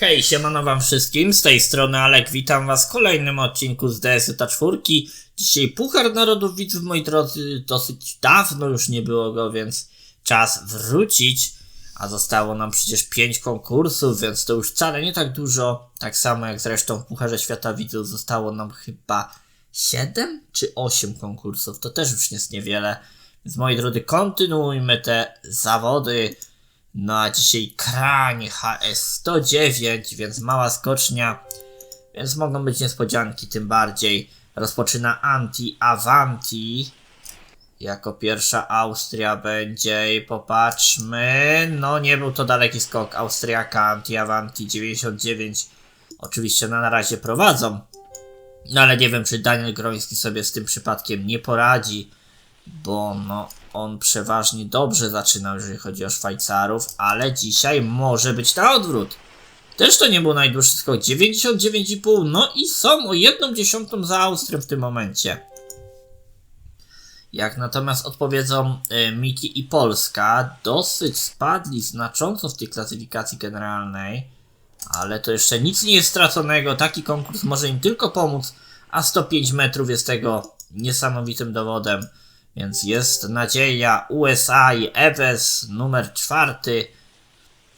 Hej, siemano wam wszystkim, z tej strony Alek, witam was w kolejnym odcinku z DSJ 4. Dzisiaj Puchar Narodów Widzów, moi drodzy, dosyć dawno już nie było go, więc czas wrócić. A zostało nam przecież 5 konkursów, więc to już wcale nie tak dużo. Tak samo jak zresztą w Pucharze Świata Widzów zostało nam chyba 7 czy 8 konkursów, to też już jest niewiele. Więc moi drodzy, kontynuujmy te zawody. No a dzisiaj krań HS109, więc mała skocznia, więc mogą być niespodzianki, tym bardziej. Rozpoczyna Anti-Avanti. Jako pierwsza Austria będzie i popatrzmy. No nie był to daleki skok. Austriaka Anti-Avanti 99. Oczywiście na, na razie prowadzą. No ale nie wiem, czy Daniel Groński sobie z tym przypadkiem nie poradzi, bo no on przeważnie dobrze zaczynał, jeżeli chodzi o Szwajcarów, ale dzisiaj może być na odwrót. Też to nie był najdłuższy skok, 99,5, no i są o jedną dziesiątą za Austrią w tym momencie. Jak natomiast odpowiedzą y, Miki i Polska, dosyć spadli znacząco w tej klasyfikacji generalnej, ale to jeszcze nic nie jest straconego, taki konkurs może im tylko pomóc, a 105 metrów jest tego niesamowitym dowodem. Więc jest nadzieja USA i Eves numer czwarty.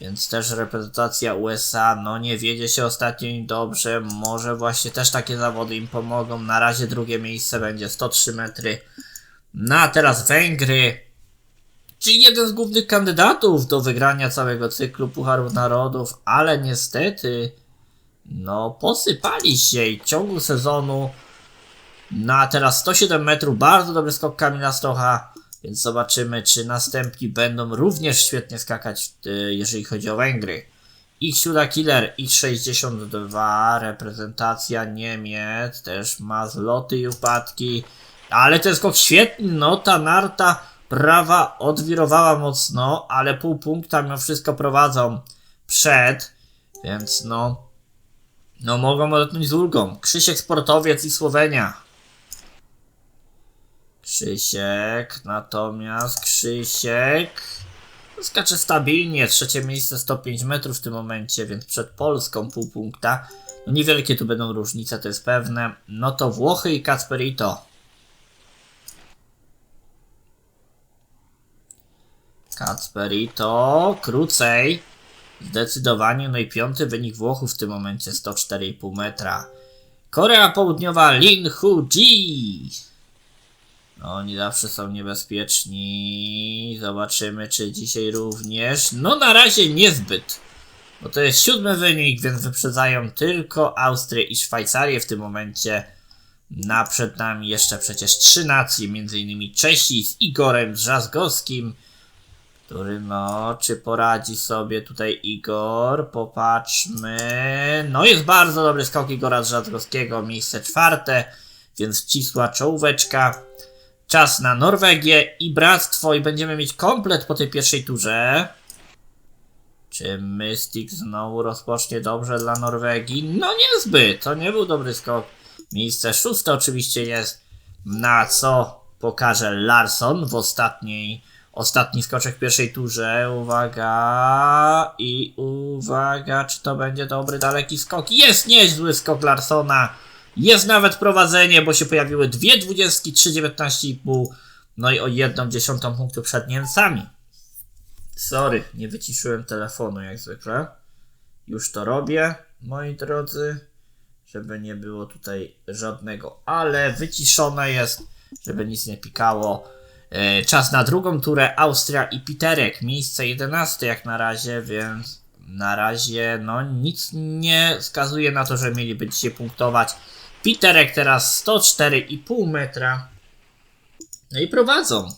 Więc też reprezentacja USA, no nie wiedzie się ostatnio dobrze. Może właśnie też takie zawody im pomogą. Na razie drugie miejsce będzie 103 metry. No a teraz Węgry. Czyli jeden z głównych kandydatów do wygrania całego cyklu Pucharów Narodów, ale niestety, no posypali się i w ciągu sezonu no a teraz 107 metrów, bardzo dobry skok Kamila Stocha, więc zobaczymy, czy następni będą również świetnie skakać, y, jeżeli chodzi o Węgry. Ich sióda Killer, ich 62, reprezentacja Niemiec, też ma zloty i upadki, ale ten skok świetny, no ta narta prawa odwirowała mocno, ale pół punkta mimo wszystko prowadzą przed, więc no, no mogą odetchnąć z ulgą. Krzysiek Sportowiec i Słowenia. Krzysiek, natomiast Krzysiek skacze stabilnie, trzecie miejsce 105 metrów w tym momencie, więc przed Polską pół punkta. No niewielkie tu będą różnice, to jest pewne. No to Włochy i Kacperito. Kacperito, krócej. Zdecydowanie, no i piąty wynik Włochów w tym momencie 104,5 metra. Korea Południowa Lin Hu Ji. Oni zawsze są niebezpieczni. Zobaczymy, czy dzisiaj również. No, na razie niezbyt. Bo to jest siódmy wynik, więc wyprzedzają tylko Austrię i Szwajcarię w tym momencie. Na przed nami jeszcze przecież trzy nacje, innymi Czesi z Igorem Drzazgowskim, który no, czy poradzi sobie tutaj Igor? Popatrzmy. No, jest bardzo dobry skok Igora Drzazgowskiego, miejsce czwarte, więc ścisła czołóweczka. Czas na Norwegię i Bractwo i będziemy mieć komplet po tej pierwszej turze. Czy Mystic znowu rozpocznie dobrze dla Norwegii? No niezbyt, to nie był dobry skok. Miejsce szóste oczywiście jest, na co pokaże Larson w ostatniej, ostatni skoczek w pierwszej turze. Uwaga i uwaga, czy to będzie dobry daleki skok? Jest niezły skok Larsona. Jest nawet prowadzenie, bo się pojawiły dwie dwudziestki, trzy dziewiętnaście i pół, no i o jedną dziesiątą punktu przed Niemcami. Sorry, nie wyciszyłem telefonu jak zwykle. Już to robię, moi drodzy, żeby nie było tutaj żadnego, ale wyciszone jest, żeby nic nie pikało. E, czas na drugą turę Austria i Piterek, miejsce 11 jak na razie, więc na razie no nic nie wskazuje na to, że mieliby dzisiaj punktować. Piterek teraz 104,5 metra. No i prowadzą.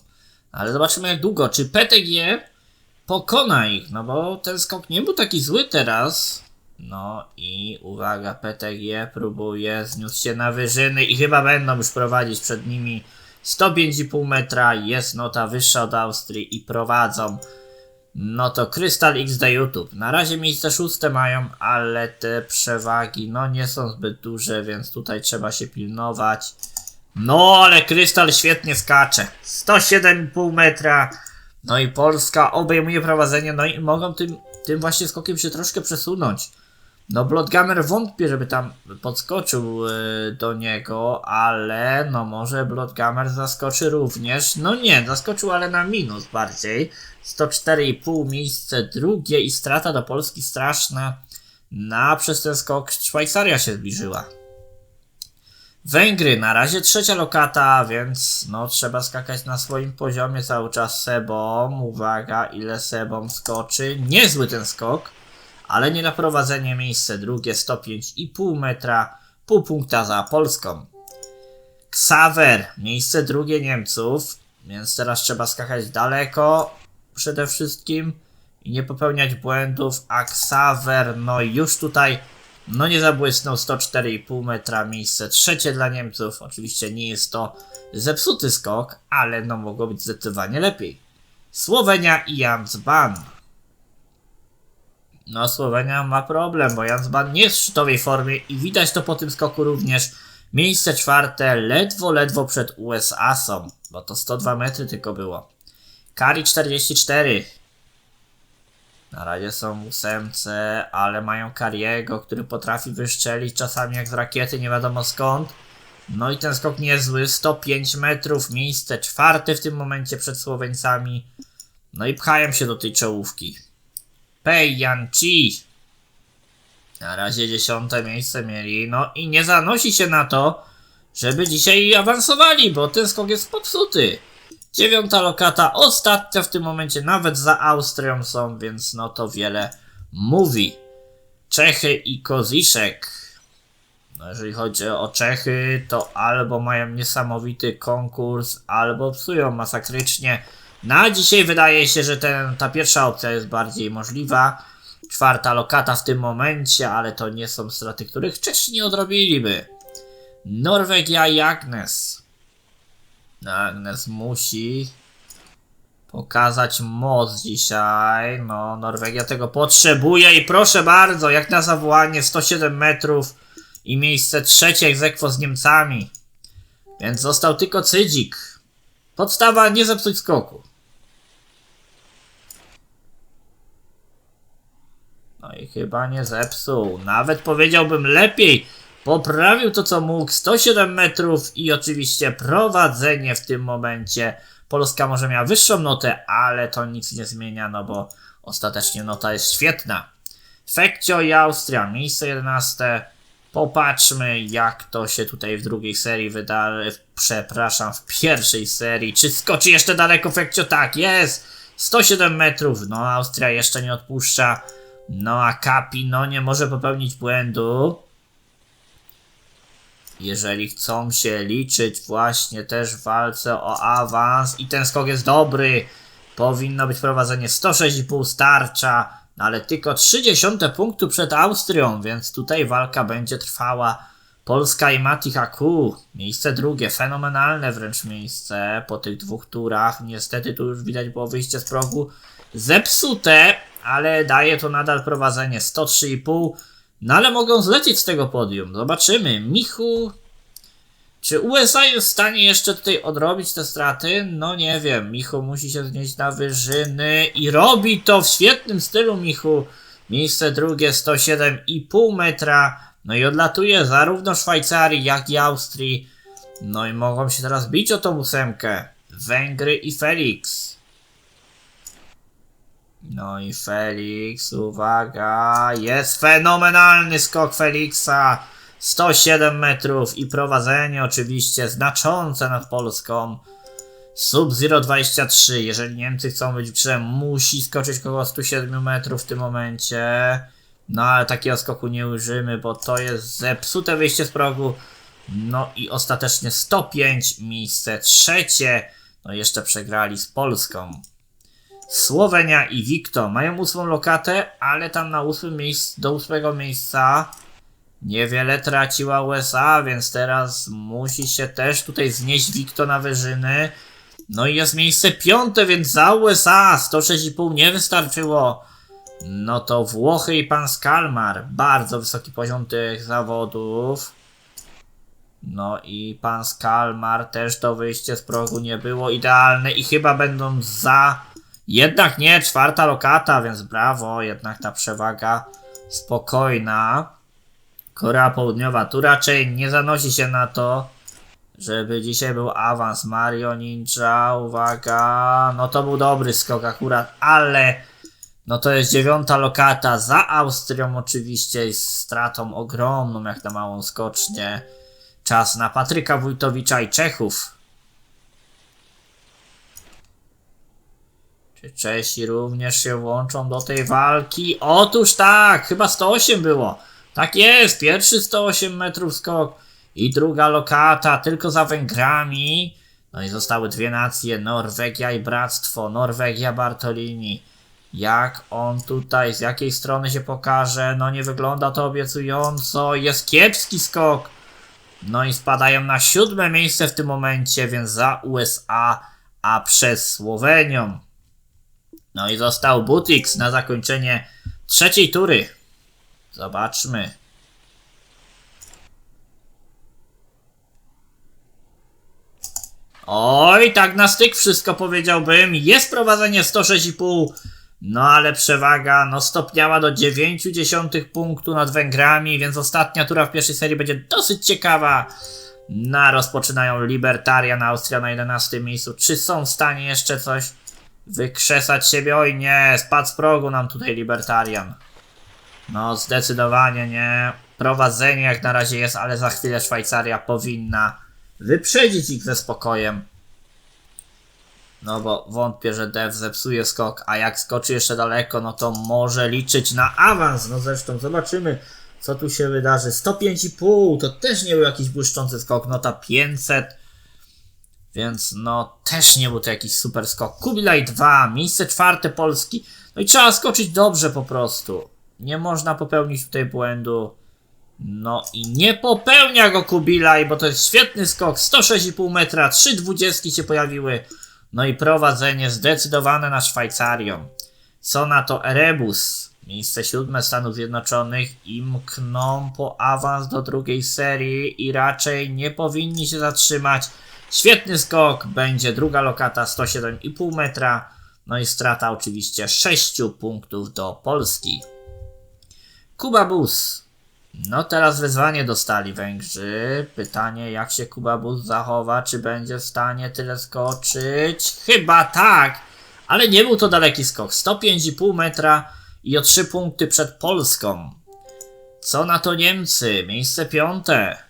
Ale zobaczymy jak długo. Czy PTG pokona ich? No bo ten skok nie był taki zły teraz. No i uwaga, PTG próbuje, zniósł się na wyżyny i chyba będą już prowadzić przed nimi 105,5 metra. Jest nota wyższa od Austrii i prowadzą. No to Crystal XD YouTube. Na razie miejsce szóste mają, ale te przewagi no nie są zbyt duże, więc tutaj trzeba się pilnować. No ale Krystal świetnie skacze. 107,5 metra. No i Polska obejmuje prowadzenie, no i mogą tym, tym właśnie skokiem się troszkę przesunąć. No, Bloodgamer wątpię, żeby tam podskoczył y, do niego, ale no może Bloodgamer zaskoczy również. No nie, zaskoczył, ale na minus bardziej. 104,5 miejsce drugie i strata do Polski straszna. Na przez ten skok Szwajcaria się zbliżyła. Węgry, na razie trzecia lokata, więc no trzeba skakać na swoim poziomie cały czas Sebom. Uwaga, ile Sebom skoczy. Niezły ten skok, ale nie na prowadzenie miejsce drugie 105,5 metra, pół punkta za Polską. Ksawer, miejsce drugie Niemców, więc teraz trzeba skakać daleko przede wszystkim i nie popełniać błędów, a Ksawer, no już tutaj no nie zabłysnął 104,5 metra, miejsce trzecie dla Niemców. Oczywiście nie jest to zepsuty skok, ale no mogło być zdecydowanie lepiej. Słowenia i Jansban. No Słowenia ma problem, bo Jansban nie jest w szczytowej formie i widać to po tym skoku również. Miejsce czwarte ledwo, ledwo przed USA są, bo to 102 metry tylko było. Kari 44. Na razie są ósemce, ale mają Kariego, który potrafi wyszczelić czasami jak z rakiety, nie wiadomo skąd. No i ten skok niezły, 105 metrów, miejsce czwarte w tym momencie przed Słoweńcami. No i pchają się do tej czołówki. Pei Yanchi. Na razie dziesiąte miejsce mieli, no i nie zanosi się na to, żeby dzisiaj awansowali, bo ten skok jest popsuty. Dziewiąta lokata, ostatnia w tym momencie, nawet za Austrią są, więc no to wiele mówi. Czechy i Koziszek. No jeżeli chodzi o Czechy, to albo mają niesamowity konkurs, albo psują masakrycznie. Na dzisiaj wydaje się, że ten, ta pierwsza opcja jest bardziej możliwa. Czwarta lokata w tym momencie, ale to nie są straty, których Czesi nie odrobiliby. Norwegia i Agnes. Agnes musi pokazać moc dzisiaj. No, Norwegia tego potrzebuje i proszę bardzo, jak na zawołanie 107 metrów i miejsce trzecie egzekwo z Niemcami. Więc został tylko Cydzik. Podstawa nie zepsuć skoku. I chyba nie zepsuł. Nawet powiedziałbym lepiej. Poprawił to co mógł. 107 metrów i oczywiście prowadzenie w tym momencie. Polska może miała wyższą notę, ale to nic nie zmienia, no bo ostatecznie nota jest świetna. Fekcio i Austria, miejsce 11. Popatrzmy, jak to się tutaj w drugiej serii wydarzy. Przepraszam, w pierwszej serii. Czy skoczy jeszcze daleko Fekcio? Tak, jest! 107 metrów. No, Austria jeszcze nie odpuszcza. No, a Kapi, no, nie może popełnić błędu. Jeżeli chcą się liczyć właśnie też w walce o awans i ten skok jest dobry, powinno być prowadzenie 106,5 starcza, no ale tylko 30 punktu przed Austrią, więc tutaj walka będzie trwała. Polska i Mati Haku, miejsce drugie, fenomenalne wręcz miejsce po tych dwóch turach. Niestety tu już widać było wyjście z progu zepsute, ale daje to nadal prowadzenie 103,5. No ale mogą zlecieć z tego podium. Zobaczymy. Michu. Czy USA jest w stanie jeszcze tutaj odrobić te straty? No nie wiem. Michu musi się znieść na wyżyny i robi to w świetnym stylu Michu. Miejsce drugie 107,5 metra. No i odlatuje zarówno Szwajcarii jak i Austrii. No i mogą się teraz bić o tą ósemkę. Węgry i Felix. No i Felix, uwaga, jest fenomenalny skok Felixa. 107 metrów i prowadzenie oczywiście znaczące nad Polską. Sub 023, jeżeli Niemcy chcą być w musi skoczyć koło 107 metrów w tym momencie. No ale takiego skoku nie użymy, bo to jest zepsute wyjście z progu. No i ostatecznie 105, miejsce trzecie. No jeszcze przegrali z Polską. Słowenia i Wikto mają ósmą lokatę, ale tam na ósmym miejscu, do ósmego miejsca niewiele traciła USA, więc teraz musi się też tutaj znieść Wikto na wyżyny. No i jest miejsce piąte, więc za USA 106,5 nie wystarczyło. No to Włochy i pan Skalmar. Bardzo wysoki poziom tych zawodów. No i pan Skalmar też to wyjście z progu nie było idealne i chyba będą za jednak nie, czwarta lokata, więc brawo, jednak ta przewaga spokojna. Korea Południowa tu raczej nie zanosi się na to, żeby dzisiaj był awans. Mario Ninja, uwaga, no to był dobry skok akurat, ale no to jest dziewiąta lokata za Austrią oczywiście i z stratą ogromną jak na małą skocznię. Czas na Patryka Wójtowicza i Czechów. Czy Czesi również się włączą do tej walki? Otóż tak, chyba 108 było. Tak jest, pierwszy 108 metrów skok i druga lokata tylko za Węgrami. No i zostały dwie nacje, Norwegia i Bractwo, Norwegia Bartolini. Jak on tutaj, z jakiej strony się pokaże? No nie wygląda to obiecująco, jest kiepski skok. No i spadają na siódme miejsce w tym momencie, więc za USA, a przez Słowenią. No i został Butix na zakończenie trzeciej tury. Zobaczmy. Oj, tak na styk wszystko powiedziałbym. Jest prowadzenie 106,5. No ale przewaga no stopniała do 0,9 punktu nad Węgrami, więc ostatnia tura w pierwszej serii będzie dosyć ciekawa. Na rozpoczynają Libertarian, Austria na 11 miejscu. Czy są w stanie jeszcze coś wykrzesać siebie? Oj nie, spadł z progu nam tutaj Libertarian. No zdecydowanie nie. Prowadzenie jak na razie jest, ale za chwilę Szwajcaria powinna wyprzedzić ich ze spokojem. No bo wątpię, że Dev zepsuje skok, a jak skoczy jeszcze daleko, no to może liczyć na awans. No zresztą zobaczymy, co tu się wydarzy. 105,5 to też nie był jakiś błyszczący skok, nota 500. Więc no też nie był to jakiś super skok. Kubilaj 2, miejsce czwarte Polski. No i trzeba skoczyć dobrze po prostu. Nie można popełnić tutaj błędu. No i nie popełnia go Kubilaj, bo to jest świetny skok. 106,5 metra, 3,20 się pojawiły. No i prowadzenie zdecydowane na Szwajcarią. Co na to Erebus? Miejsce siódme Stanów Zjednoczonych i mkną po awans do drugiej serii i raczej nie powinni się zatrzymać. Świetny skok, będzie druga lokata 107,5 metra. No i strata oczywiście 6 punktów do Polski. Kuba Bus. No teraz wyzwanie dostali Węgrzy. Pytanie jak się Kuba Bus zachowa, czy będzie w stanie tyle skoczyć? Chyba tak, ale nie był to daleki skok. 105,5 metra i o 3 punkty przed Polską. Co na to Niemcy? Miejsce piąte.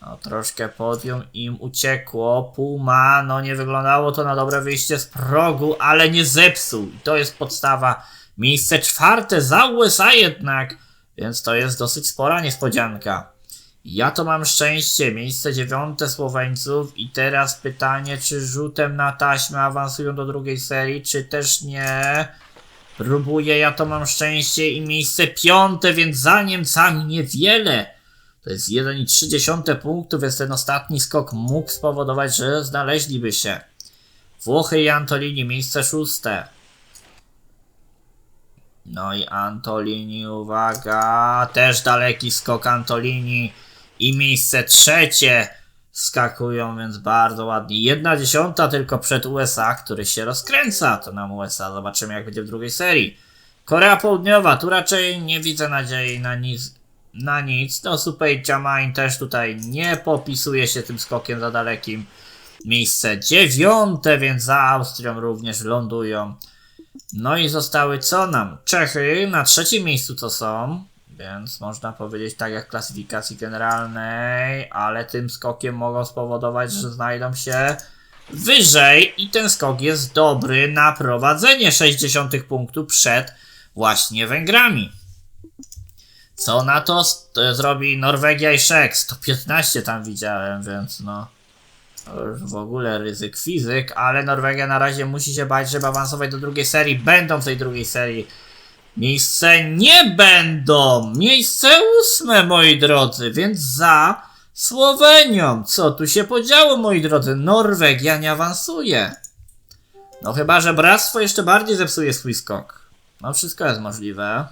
No troszkę podium im uciekło. Puma, no nie wyglądało to na dobre wyjście z progu, ale nie zepsuł. I to jest podstawa. Miejsce czwarte za USA jednak. Więc to jest dosyć spora niespodzianka. Ja to mam szczęście, miejsce dziewiąte Słoweńców i teraz pytanie, czy rzutem na taśmę awansują do drugiej serii, czy też nie. Próbuję, ja to mam szczęście i miejsce piąte, więc za Niemcami niewiele. To jest 1,3 punktów, więc ten ostatni skok mógł spowodować, że znaleźliby się. Włochy i Antolini, miejsce szóste. No i Antolini, uwaga, też daleki skok Antolini i miejsce trzecie skakują, więc bardzo ładnie. Jedna dziesiąta tylko przed USA, który się rozkręca. To nam USA, zobaczymy jak będzie w drugiej serii. Korea Południowa, tu raczej nie widzę nadziei na nic. Na nic. No Super Jamain też tutaj nie popisuje się tym skokiem za dalekim. Miejsce dziewiąte, więc za Austrią również lądują. No i zostały co nam? Czechy na trzecim miejscu to są, więc można powiedzieć tak jak w klasyfikacji generalnej, ale tym skokiem mogą spowodować, że znajdą się wyżej i ten skok jest dobry na prowadzenie 60 punktów przed właśnie Węgrami. Co na to zrobi Norwegia i Czech? 115 tam widziałem, więc no. W ogóle ryzyk fizyk, ale Norwegia na razie musi się bać, żeby awansować do drugiej serii. Będą w tej drugiej serii. Miejsce nie będą! Miejsce ósme, moi drodzy, więc za Słowenią. Co tu się podziało, moi drodzy? Norwegia nie awansuje. No chyba, że Bractwo jeszcze bardziej zepsuje swój skok. No wszystko jest możliwe.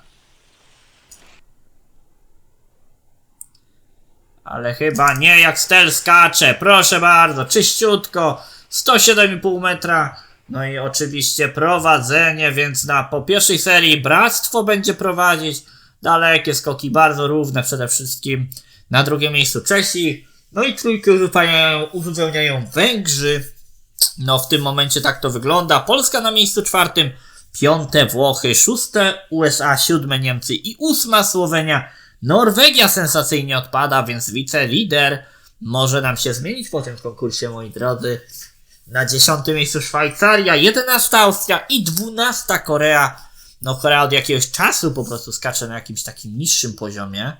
Ale chyba nie jak Stel skacze. Proszę bardzo, czyściutko. 107,5 metra. No i oczywiście prowadzenie, więc na po pierwszej serii Bractwo będzie prowadzić. Dalekie skoki, bardzo równe przede wszystkim. Na drugim miejscu Czesi. No i trójkę uzupełniają, uzupełniają Węgrzy. No w tym momencie tak to wygląda. Polska na miejscu czwartym, piąte Włochy, szóste USA, siódme Niemcy i ósma Słowenia. Norwegia sensacyjnie odpada, więc wicelider może nam się zmienić po tym konkursie, moi drodzy. Na dziesiątym miejscu Szwajcaria, jedenasta Austria i dwunasta Korea. No Korea od jakiegoś czasu po prostu skacze na jakimś takim niższym poziomie.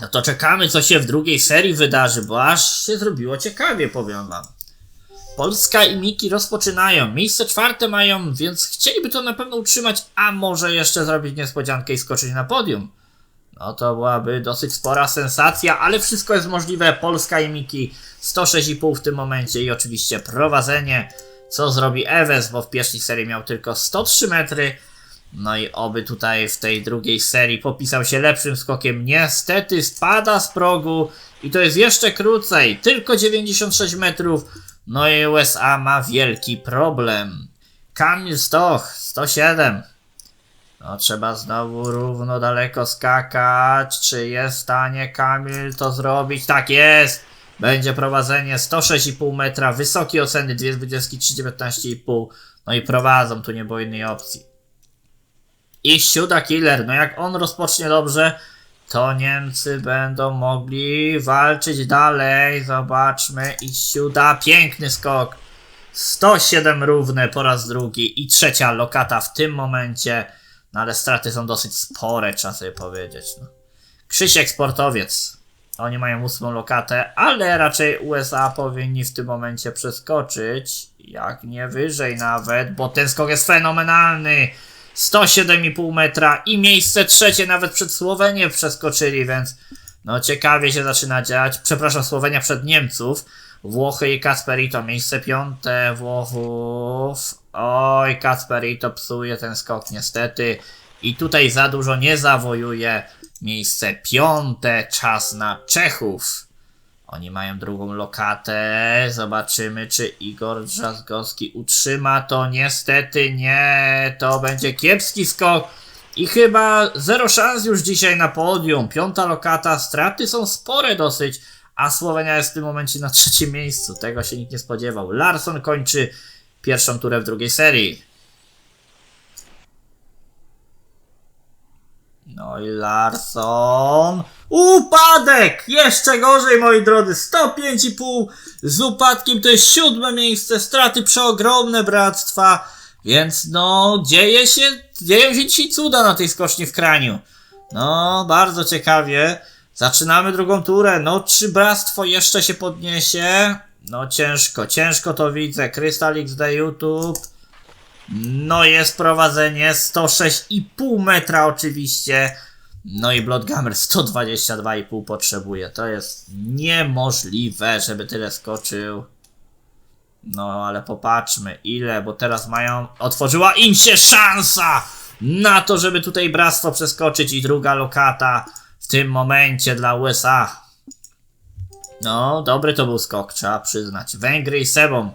No to czekamy, co się w drugiej serii wydarzy, bo aż się zrobiło ciekawie, powiem wam. Polska i Miki rozpoczynają. Miejsce czwarte mają, więc chcieliby to na pewno utrzymać, a może jeszcze zrobić niespodziankę i skoczyć na podium. No to byłaby dosyć spora sensacja, ale wszystko jest możliwe. Polska i Miki 106,5 w tym momencie i oczywiście prowadzenie. Co zrobi Ewes, bo w pierwszej serii miał tylko 103 metry. No i oby tutaj w tej drugiej serii popisał się lepszym skokiem. Niestety spada z progu i to jest jeszcze krócej. Tylko 96 metrów. No i USA ma wielki problem. Kamil Stoch 107. No trzeba znowu równo daleko skakać. Czy jest w stanie Kamil to zrobić? Tak jest! Będzie prowadzenie 106,5 metra, wysokie oceny 2,23, 19,5. No i prowadzą, tu nie było innej opcji. I Siuda Killer, no jak on rozpocznie dobrze, to Niemcy będą mogli walczyć dalej. Zobaczmy. I Siuda, piękny skok. 107 równe po raz drugi i trzecia lokata w tym momencie. No ale straty są dosyć spore, trzeba sobie powiedzieć. No. Krzysiek Sportowiec. Oni mają ósmą lokatę, ale raczej USA powinni w tym momencie przeskoczyć. Jak nie wyżej nawet, bo ten skok jest fenomenalny. 107,5 metra i miejsce trzecie nawet przed Słowenię przeskoczyli, więc no ciekawie się zaczyna dziać. Przepraszam, Słowenia przed Niemców. Włochy i Kasperito, miejsce piąte Włochów. Oj, Kasperito psuje ten skok niestety. I tutaj za dużo nie zawojuje. Miejsce piąte, czas na Czechów. Oni mają drugą lokatę. Zobaczymy, czy Igor Drzazgowski utrzyma to. Niestety nie. To będzie kiepski skok. I chyba zero szans już dzisiaj na podium. Piąta lokata. Straty są spore dosyć. A Słowenia jest w tym momencie na trzecim miejscu. Tego się nikt nie spodziewał. Larson kończy pierwszą turę w drugiej serii. No i Larson. Upadek! Jeszcze gorzej, moi drodzy. 105,5 z upadkiem to jest siódme miejsce. Straty przeogromne bractwa. Więc no, dzieje się, dzieją się dzisiaj cuda na tej skoczni w kraniu. No, bardzo ciekawie. Zaczynamy drugą turę. No, czy bractwo jeszcze się podniesie? No, ciężko, ciężko to widzę. Crystal XD YouTube. No jest prowadzenie 106,5 metra oczywiście. No i Bloodgamer 122,5 potrzebuje. To jest niemożliwe, żeby tyle skoczył. No ale popatrzmy ile, bo teraz mają... Otworzyła im się szansa na to, żeby tutaj bractwo przeskoczyć i druga lokata w tym momencie dla USA. No, dobry to był skok, trzeba przyznać. Węgry i Sebą.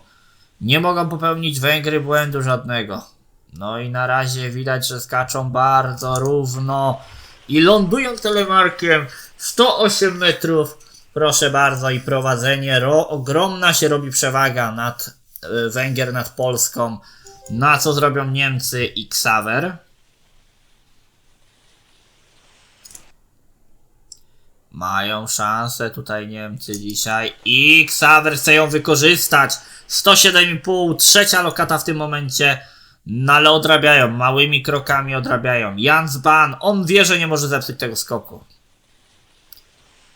Nie mogą popełnić Węgry błędu żadnego. No i na razie widać, że skaczą bardzo równo i lądują telemarkiem 108 metrów. Proszę bardzo i prowadzenie. Ro, ogromna się robi przewaga nad y, Węgier nad Polską. Na co zrobią Niemcy i Xaver? Mają szansę tutaj Niemcy dzisiaj i Xaver chce ją wykorzystać. 107,5, trzecia lokata w tym momencie. No ale odrabiają, małymi krokami odrabiają. Jans Ban, on wie, że nie może zepsuć tego skoku.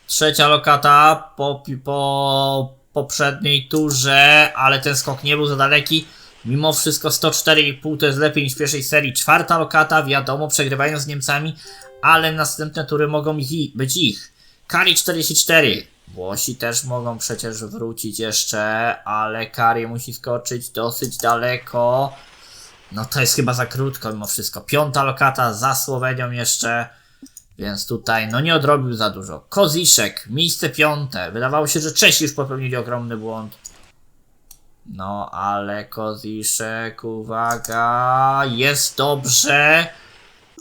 Trzecia lokata po, po poprzedniej turze, ale ten skok nie był za daleki. Mimo wszystko 104,5 to jest lepiej niż pierwszej serii. Czwarta lokata, wiadomo, przegrywają z Niemcami, ale następne tury mogą ich, być ich. Kari 44. Włosi też mogą przecież wrócić jeszcze, ale Kari musi skoczyć dosyć daleko. No to jest chyba za krótko mimo wszystko. Piąta lokata za Słowenią jeszcze. Więc tutaj no nie odrobił za dużo. Koziszek, miejsce piąte. Wydawało się, że Czesi już popełnili ogromny błąd. No ale Koziszek, uwaga, jest dobrze,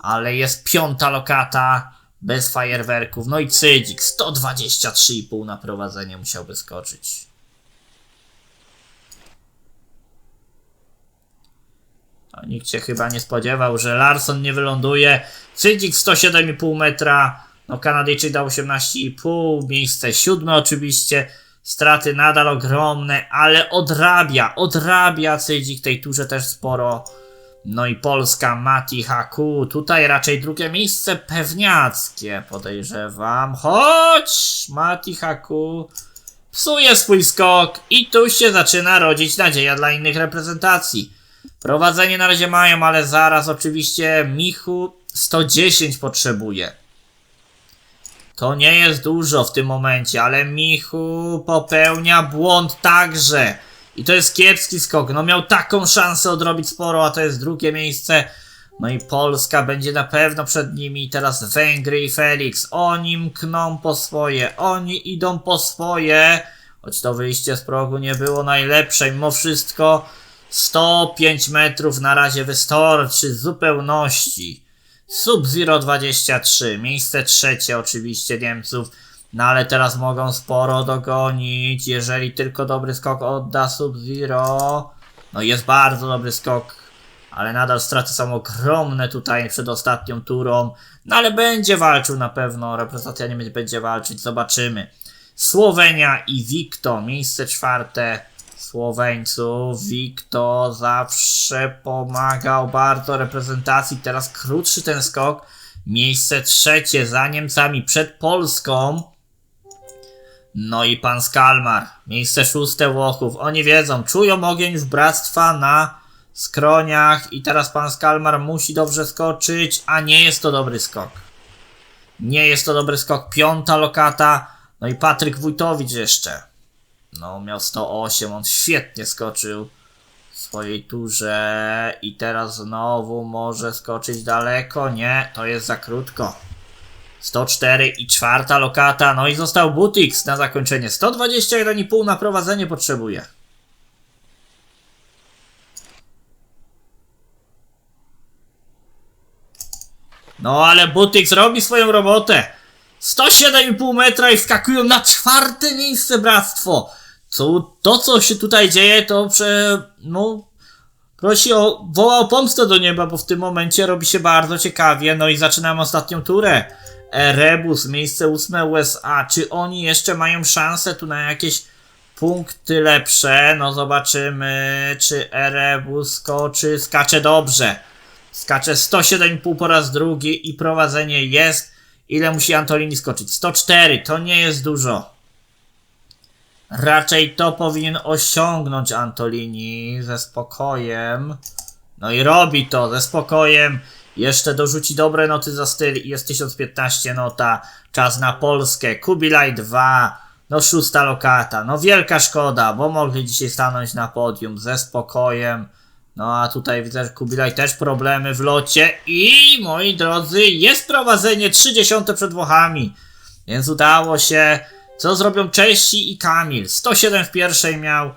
ale jest piąta lokata bez fajerwerków. No i Cydzik, 123,5 na prowadzenie musiałby skoczyć. No, nikt się chyba nie spodziewał, że Larson nie wyląduje. Cydzik 107,5 metra. No Kanadyjczyk dał 18,5. Miejsce siódme oczywiście. Straty nadal ogromne, ale odrabia, odrabia Cydzik tej turze też sporo. No i Polska, Mati Haku. Tutaj raczej drugie miejsce pewniackie, podejrzewam. Chodź, Mati Haku. Psuje swój skok i tu się zaczyna rodzić nadzieja dla innych reprezentacji. Prowadzenie na razie mają, ale zaraz oczywiście Michu 110 potrzebuje. To nie jest dużo w tym momencie, ale Michu popełnia błąd także. I to jest kiepski skok. No miał taką szansę odrobić sporo, a to jest drugie miejsce. No i Polska będzie na pewno przed nimi. Teraz Węgry i Felix. Oni mkną po swoje. Oni idą po swoje. Choć to wyjście z progu nie było najlepsze. Mimo wszystko 105 metrów na razie wystarczy w zupełności. Sub-Zero 23, miejsce trzecie oczywiście Niemców, no ale teraz mogą sporo dogonić, jeżeli tylko dobry skok odda Sub-Zero. No jest bardzo dobry skok, ale nadal straty są ogromne tutaj przed ostatnią turą, no ale będzie walczył na pewno, reprezentacja nie będzie walczyć, zobaczymy. Słowenia i Wikto, miejsce czwarte. Słoweńców. Wikto zawsze pomagał bardzo reprezentacji. Teraz krótszy ten skok. Miejsce trzecie za Niemcami przed Polską. No i pan Skalmar. Miejsce szóste Włochów. Oni wiedzą, czują ogień już bractwa na skroniach. I teraz pan Skalmar musi dobrze skoczyć, a nie jest to dobry skok. Nie jest to dobry skok. Piąta lokata. No i Patryk Wójtowicz jeszcze. No, miał 108, on świetnie skoczył w swojej turze i teraz znowu może skoczyć daleko. Nie, to jest za krótko. 104 i czwarta lokata, no i został Butix na zakończenie. 121,5 na prowadzenie potrzebuje. No ale Butix robi swoją robotę. 107,5 metra i wskakują na czwarte miejsce bractwo. Co, to, co się tutaj dzieje, to prze, no, prosi o, woła o pomstę do nieba, bo w tym momencie robi się bardzo ciekawie. No i zaczynamy ostatnią turę. Erebus, miejsce ósme USA. Czy oni jeszcze mają szansę tu na jakieś punkty lepsze? No zobaczymy, czy Erebus skoczy, skacze dobrze. Skacze 107,5 po raz drugi i prowadzenie jest. Ile musi Antolini skoczyć? 104, to nie jest dużo. Raczej to powinien osiągnąć Antolini ze spokojem. No i robi to ze spokojem. Jeszcze dorzuci dobre noty za styl i jest 1015 nota. Czas na Polskę. Kubilaj 2. No szósta lokata. No wielka szkoda, bo mogli dzisiaj stanąć na podium ze spokojem. No a tutaj widzę, że Kubilaj też problemy w locie i moi drodzy, jest prowadzenie 30 przed Włochami. Więc udało się. Co zrobią Czesi i Kamil? 107 w pierwszej miał.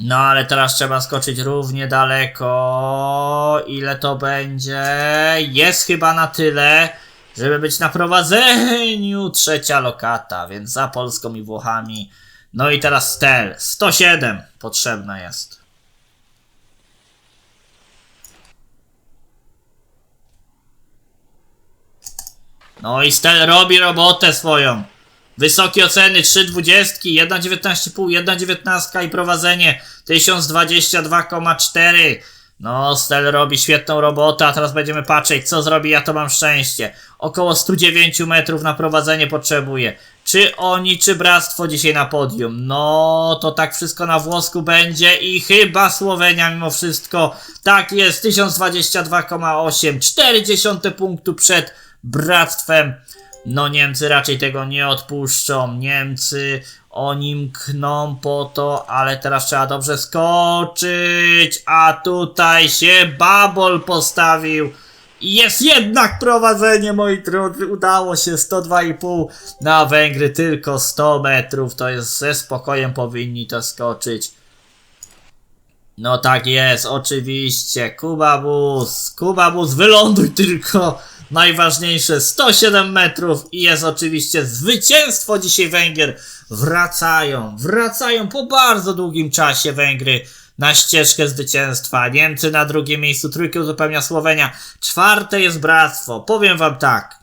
No ale teraz trzeba skoczyć równie daleko. Ile to będzie? Jest chyba na tyle, żeby być na prowadzeniu. Trzecia lokata, więc za Polską i Włochami. No i teraz Stel. 107 potrzebna jest. No i Stel robi robotę swoją. Wysokie oceny 3,20, 1,19,5, 1,19 i prowadzenie 1022,4. No, Stel robi świetną robotę, a teraz będziemy patrzeć, co zrobi, ja to mam szczęście. Około 109 metrów na prowadzenie potrzebuje. Czy oni, czy bractwo dzisiaj na podium? No, to tak wszystko na włosku będzie i chyba Słowenia mimo wszystko. Tak jest, 1022,8, 40 punktu przed bractwem. No Niemcy raczej tego nie odpuszczą. Niemcy oni mkną po to, ale teraz trzeba dobrze skoczyć. A tutaj się Babol postawił. Jest jednak prowadzenie, moi drodzy. Udało się 102,5 na Węgry, tylko 100 metrów. To jest ze spokojem powinni to skoczyć. No tak jest, oczywiście. Kuba Bus, Kuba Bus, wyląduj tylko. Najważniejsze 107 metrów i jest oczywiście zwycięstwo dzisiaj Węgier. Wracają, wracają po bardzo długim czasie Węgry na ścieżkę zwycięstwa. Niemcy na drugim miejscu, trójkę uzupełnia Słowenia. Czwarte jest Bractwo. Powiem wam tak.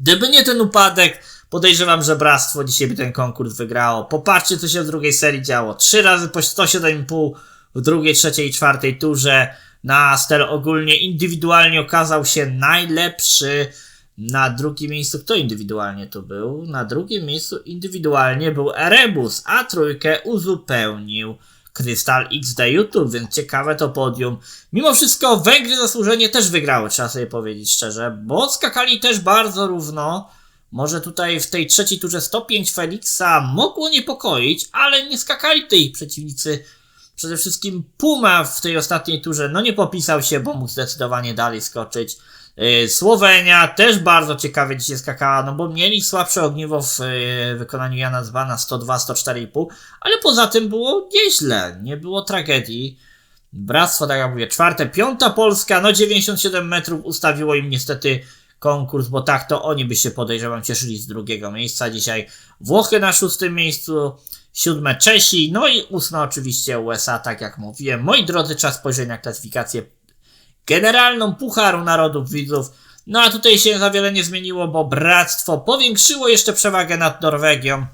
Gdyby nie ten upadek, podejrzewam, że Bractwo dzisiaj by ten konkurs wygrało. Popatrzcie, co się w drugiej serii działo. Trzy razy po 107,5 w drugiej, trzeciej i czwartej turze. Nastel ogólnie indywidualnie okazał się najlepszy. Na drugim miejscu, kto indywidualnie tu był? Na drugim miejscu indywidualnie był Erebus, a trójkę uzupełnił Krystal XD YouTube, więc ciekawe to podium. Mimo wszystko Węgry zasłużenie też wygrały, trzeba sobie powiedzieć szczerze, bo skakali też bardzo równo. Może tutaj w tej trzeciej turze 105 Felixa mogło niepokoić, ale nie skakali ich przeciwnicy. Przede wszystkim Puma w tej ostatniej turze, no nie popisał się, bo mógł zdecydowanie dalej skoczyć. Yy, Słowenia też bardzo ciekawie dzisiaj skakała, no bo mieli słabsze ogniwo w yy, wykonaniu Jana Zbana 102-104,5, ale poza tym było nieźle, nie było tragedii. Bractwo, tak jak mówię, czwarte, piąta Polska, no 97 metrów ustawiło im niestety konkurs, bo tak to oni by się podejrzewam cieszyli z drugiego miejsca dzisiaj. Włochy na szóstym miejscu, siódme Czesi, no i ósme oczywiście USA, tak jak mówiłem. Moi drodzy, czas spojrzeć na klasyfikację generalną Pucharu Narodów Widzów. No a tutaj się za wiele nie zmieniło, bo Bractwo powiększyło jeszcze przewagę nad Norwegią.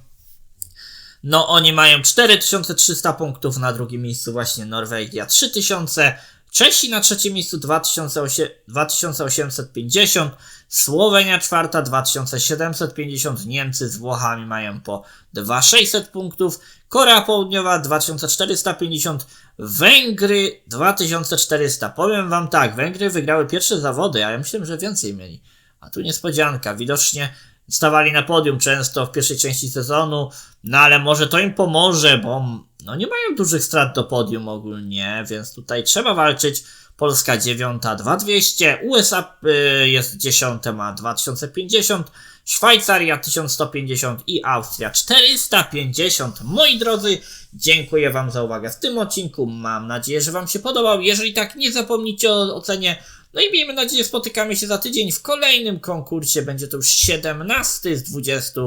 No oni mają 4300 punktów, na drugim miejscu właśnie Norwegia 3000, Czesi na trzecim miejscu 2800 2850, Słowenia czwarta 2750, Niemcy z Włochami mają po 2600 punktów, Korea Południowa 2450, Węgry 2400. Powiem wam tak, Węgry wygrały pierwsze zawody, a ja myślałem, że więcej mieli. A tu niespodzianka, widocznie stawali na podium często w pierwszej części sezonu, no ale może to im pomoże, bo no nie mają dużych strat do podium ogólnie, więc tutaj trzeba walczyć. Polska 9, 2200, USA jest 10, ma 2050, Szwajcaria 1150 i Austria 450. Moi drodzy, dziękuję Wam za uwagę w tym odcinku. Mam nadzieję, że Wam się podobał. Jeżeli tak, nie zapomnijcie o ocenie. No i miejmy nadzieję, spotykamy się za tydzień w kolejnym konkursie. Będzie to już 17 z 20,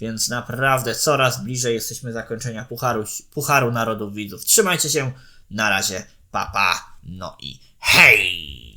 więc naprawdę coraz bliżej jesteśmy zakończenia Pucharu, Pucharu Narodów Widzów. Trzymajcie się, na razie, papa, pa. no i hej!